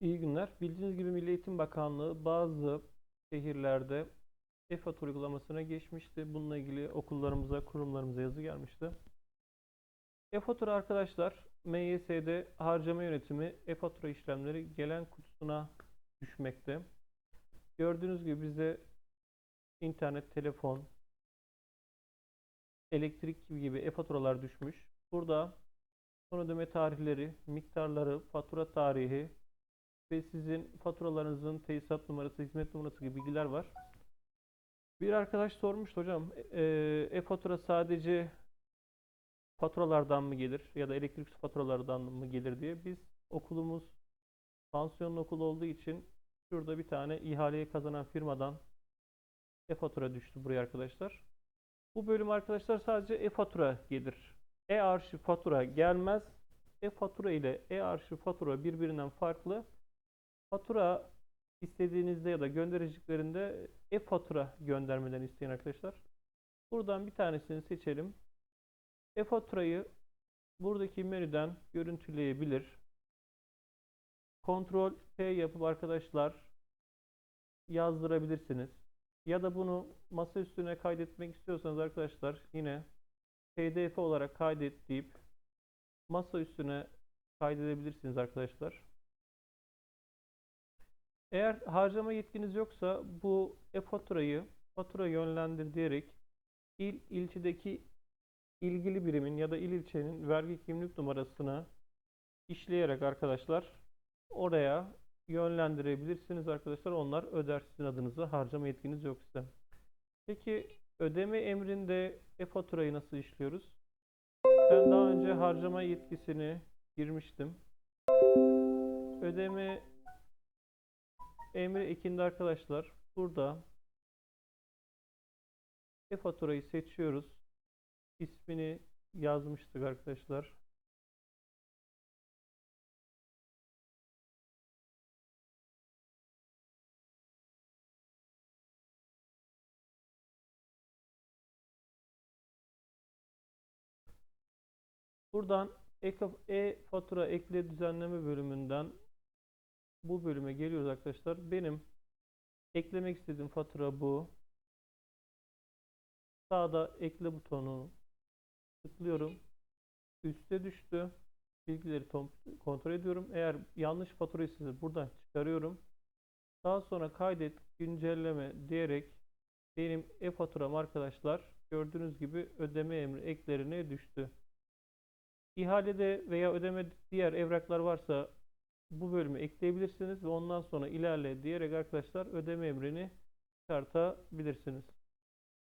İyi günler. Bildiğiniz gibi Milli Eğitim Bakanlığı bazı şehirlerde e-fatura uygulamasına geçmişti. Bununla ilgili okullarımıza, kurumlarımıza yazı gelmişti. E-fatura arkadaşlar MYS'de harcama yönetimi e-fatura işlemleri gelen kutusuna düşmekte. Gördüğünüz gibi bize internet, telefon, elektrik gibi e-faturalar düşmüş. Burada son ödeme tarihleri, miktarları, fatura tarihi ve sizin faturalarınızın tesisat numarası, hizmet numarası gibi bilgiler var. Bir arkadaş sormuştu hocam, e, e-fatura sadece faturalardan mı gelir ya da elektrik faturalardan mı gelir diye. Biz okulumuz pansiyonlu okul olduğu için şurada bir tane ihaleyi kazanan firmadan e-fatura düştü buraya arkadaşlar. Bu bölüm arkadaşlar sadece e-fatura gelir. E-arşiv fatura gelmez. E-fatura ile e-arşiv fatura birbirinden farklı. Fatura istediğinizde ya da göndereceklerinde e-fatura göndermelerini isteyin arkadaşlar. Buradan bir tanesini seçelim. E-faturayı buradaki menüden görüntüleyebilir. Ctrl P yapıp arkadaşlar yazdırabilirsiniz. Ya da bunu masa üstüne kaydetmek istiyorsanız arkadaşlar yine PDF olarak kaydet deyip masa üstüne kaydedebilirsiniz arkadaşlar. Eğer harcama yetkiniz yoksa bu e-faturayı fatura yönlendir diyerek il ilçedeki ilgili birimin ya da il ilçenin vergi kimlik numarasına işleyerek arkadaşlar oraya yönlendirebilirsiniz arkadaşlar. Onlar öder sizin adınıza harcama yetkiniz yoksa. Peki ödeme emrinde e-faturayı nasıl işliyoruz? Ben daha önce harcama yetkisini girmiştim. Ödeme emri ekinde arkadaşlar burada e-faturayı seçiyoruz. İsmini yazmıştık arkadaşlar. Buradan e-fatura ekle düzenleme bölümünden bu bölüme geliyoruz arkadaşlar. Benim eklemek istediğim fatura bu. Sağda ekle butonu tıklıyorum. Üste düştü. Bilgileri kontrol ediyorum. Eğer yanlış fatura ise buradan çıkarıyorum. Daha sonra kaydet güncelleme diyerek benim e-faturam arkadaşlar gördüğünüz gibi ödeme emri eklerine düştü. İhalede veya ödeme diğer evraklar varsa bu bölümü ekleyebilirsiniz ve ondan sonra ilerle diyerek arkadaşlar ödeme emrini çıkartabilirsiniz.